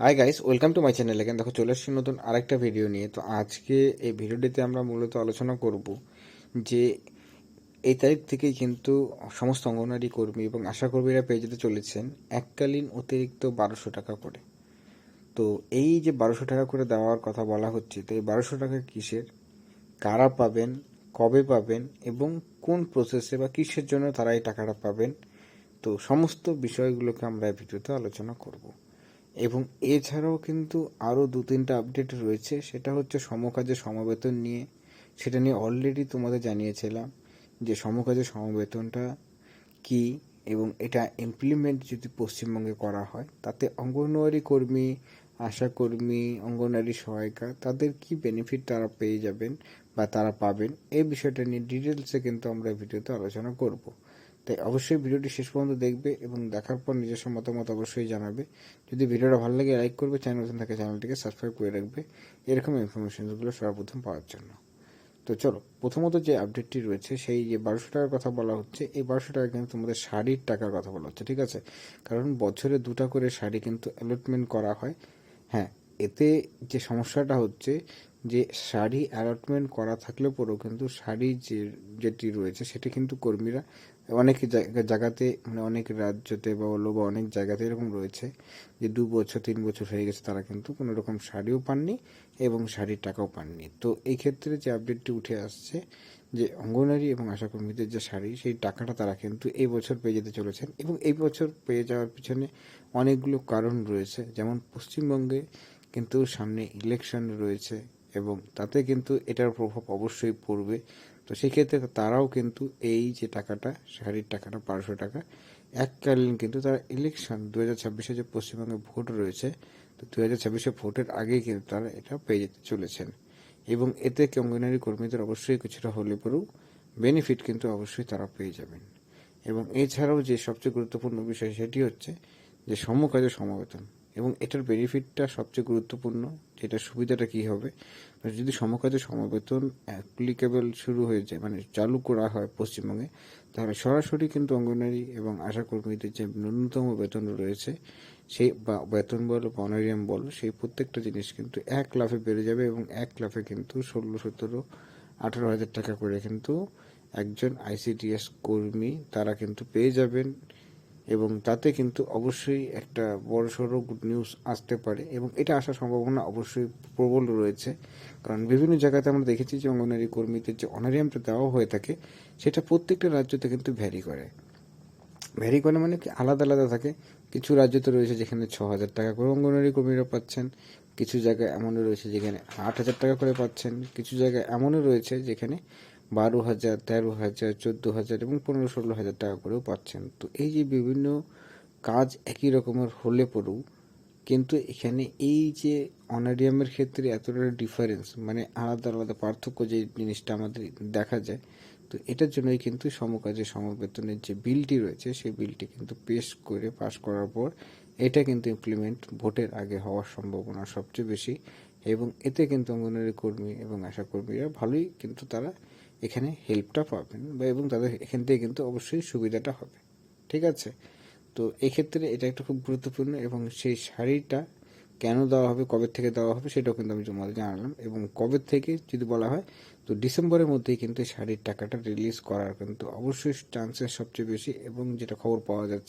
Hi guys welcome to my channel এখানে দেখো, চলে এসেছি নতুন আরেকটা ভিডিও নিয়ে। তো আজকে এই ভিডিওটিতে আমরা মূলত আলোচনা করব যে এই তারিখ থেকেই কিন্তু সমস্ত অঙ্গনওয়াড়ি কর্মী এবং আশাকর্মীরা পেয়ে যেতে চলেছেন এককালীন অতিরিক্ত বারোশো টাকা করে। তো এই যে বারোশো টাকা করে দেওয়ার কথা বলা হচ্ছে, তো এই বারোশো টাকা কিসের? কারা পাবেন? কবে পাবেন? এবং কোন প্রসেসে বা কিসের জন্য তারা এই টাকাটা পাবেন? তো সমস্ত বিষয়গুলোকে আমরা এই ভিডিওতে আলোচনা করব। এবং এছাড়াও কিন্তু আরও দু তিনটা আপডেট রয়েছে। সেটা হচ্ছে সমকাজে সমবেতন নিয়ে। সেটা নিয়ে অলরেডি তোমাদের জানিয়েছিলাম যে সমকাজে সমবেতনটা কি এবং এটা ইমপ্লিমেন্ট যদি পশ্চিমবঙ্গে করা হয়, তাতে অঙ্গনওয়াড়ি কর্মী আশাকর্মী অঙ্গনওয়াড়ি সহায়িকা, তাদের কি বেনিফিট তারা পেয়ে যাবেন বা তারা পাবেন, এই বিষয়টা নিয়ে ডিটেলসে কিন্তু আমরা ভিডিওতে আলোচনা করব। তাই অবশ্যই ভিডিওটি শেষ পর্যন্ত দেখবে এবং দেখার পর নিজস্ব মতামত অবশ্যই জানাবে। যদি ভিডিওটা ভালো লাগে লাইক করবে চ্যানেল নতুন থাকে চ্যানেলটিকে সাবস্ক্রাইব করে রাখবে। এরকম ইনফরমেশনগুলো সর্বপ্রথম পাওয়ার জন্য। তো চলো, প্রথমত যে আপডেটটি রয়েছে, সেই যে বারোশো টাকার কথা বলা হচ্ছে, এই বারোশো টাকা কিন্তু তোমাদের শাড়ির টাকার কথা বলা হচ্ছে, ঠিক আছে? কারণ বছরে দুটা করে শাড়ি কিন্তু অ্যালটমেন্ট করা হয়। হ্যাঁ এতে যে সমস্যাটা হচ্ছে যে শাড়ি অ্যালটমেন্ট করা থাকলেও পরেও কিন্তু শাড়ি যে, যেটি রয়েছে সেটি কিন্তু কর্মীরা অনেক জায়গা- জায়গাতে মানে অনেক রাজ্যতে বা বলো বা অনেক জায়গাতে এরকম রয়েছে যে দু বছর, তিন বছর হয়ে গেছে তারা কিন্তু কোনো রকম শাড়িও পাননি এবং শাড়ির টাকাও পাননি। তো এই ক্ষেত্রে যে আপডেটটি উঠে আসছে যে অঙ্গনারী এবং আশাকর্মীদের যে শাড়ি, সেই টাকাটা তারা কিন্তু এই বছর পেয়ে যেতে চলেছেন এবং এই বছর পেয়ে যাওয়ার পিছনে অনেকগুলো কারণ রয়েছে। যেমন পশ্চিমবঙ্গে কিন্তু সামনে ইলেকশন রয়েছে। এবং তাতে কিন্তু এটার প্রভাব অবশ্যই পড়বে। তো সেক্ষেত্রে তারাও কিন্তু এই যে টাকাটা শাড়ির টাকাটা, বারোশো টাকা, এককালীন কিন্তু তারা ইলেকশন দু হাজার ছাব্বিশে যে পশ্চিমবঙ্গে ভোট রয়েছে, তো দু হাজার ছাব্বিশে ভোটের আগেই কিন্তু তারা এটা পেয়ে যেতে চলেছেন। এবং এতে অঙ্গনারী কর্মীদের অবশ্যই কিছুটা হলে পরেও বেনিফিট কিন্তু অবশ্যই তারা পেয়ে যাবেন। এবং এছাড়াও যে সবচেয়ে গুরুত্বপূর্ণ বিষয় সেটি হচ্ছে যে সমকাজে সমবেতন। এবং এটার বেনিফিটটা সবচেয়ে গুরুত্বপূর্ণ, যেটা সুবিধাটা কি হবে? যদি সমকাজে সমবেতন অ্যাপ্লিকেবল শুরু হয়ে যায় মানে চালু করা হয় পশ্চিমবঙ্গে, তাহলে সরাসরি কিন্তু অঙ্গনারী এবং আশাকর্মীদের যে ন্যূনতম বেতন রয়েছে, সেই বা বেতন বল বা অনারিয়াম বল, সেই প্রত্যেকটা জিনিস কিন্তু এক লাফে বেড়ে যাবে এবং এক লাফে কিন্তু ষোলো, সতেরো, আঠারো হাজার টাকা করে কিন্তু একজন আইসিডিএস কর্মী তারা কিন্তু পেয়ে যাবেন। এবং তাতে কিন্তু অবশ্যই একটা বড়সড় গুড নিউজ আসতে পারে এবং এটা আসার সম্ভাবনা অবশ্যই প্রবল রয়েছে। কারণ বিভিন্ন জায়গাতে আমরা দেখেছি যে অঙ্গনারী কর্মীদের যে অনারিয়ামটা দেওয়া হয়ে থাকে, সেটা প্রত্যেকটা রাজ্যতে কিন্তু ভ্যারি করে। ভ্যারি করে মানে কি? আলাদা আলাদা থাকে। কিছু রাজ্যতে রয়েছে যেখানে ছ হাজার টাকা করে অঙ্গনারী কর্মীরা পাচ্ছেন, কিছু জায়গায় এমনও রয়েছে যেখানে আট হাজার টাকা করে পাচ্ছেন, কিছু জায়গায় এমনও রয়েছে যেখানে বারো হাজার, তেরো হাজার, চোদ্দ হাজার এবং পনেরো ষোলো হাজার টাকা করেও পাচ্ছেন। তো এই যে বিভিন্ন কাজ একই রকমের হলে পরেও কিন্তু এখানে এই যে অনারিয়ামের ক্ষেত্রে এতটা ডিফারেন্স মানে আলাদা আলাদা পার্থক্য যে জিনিসটা আমাদের দেখা যায়, তো এটার জন্যই কিন্তু সমকাজে সমবেতনের যে বিলটি রয়েছে, সেই বিলটি কিন্তু পেশ করে পাশ করার পর এটা কিন্তু ইমপ্লিমেন্ট ভোটের আগে হওয়ার সম্ভাবনা সবচেয়ে বেশি এবং এতে কিন্তু অঙ্গনারী কর্মী এবং আশাকর্মীরা ভালোই কিন্তু তারা এখানে হেল্পটা পাবেন বা এবং তাদের এখান থেকে কিন্তু অবশ্যই সুবিধাটা হবে। ঠিক আছে? তো এক্ষেত্রে এটা একটা খুব গুরুত্বপূর্ণ এবং সেই শাড়িটা কেন দেওয়া হবে, কবে থেকে দেওয়া হবে সেটাও কিন্তু আমি তোমাদের জানালাম এবং কবে থেকে যদি বলা হয়, তো ডিসেম্বরের মধ্যেই কিন্তু শাড়ির টাকাটা রিলিজ করার কিন্তু অবশ্যই চান্সেস সবচেয়ে বেশি এবং যেটা খবর পাওয়া যাচ্ছে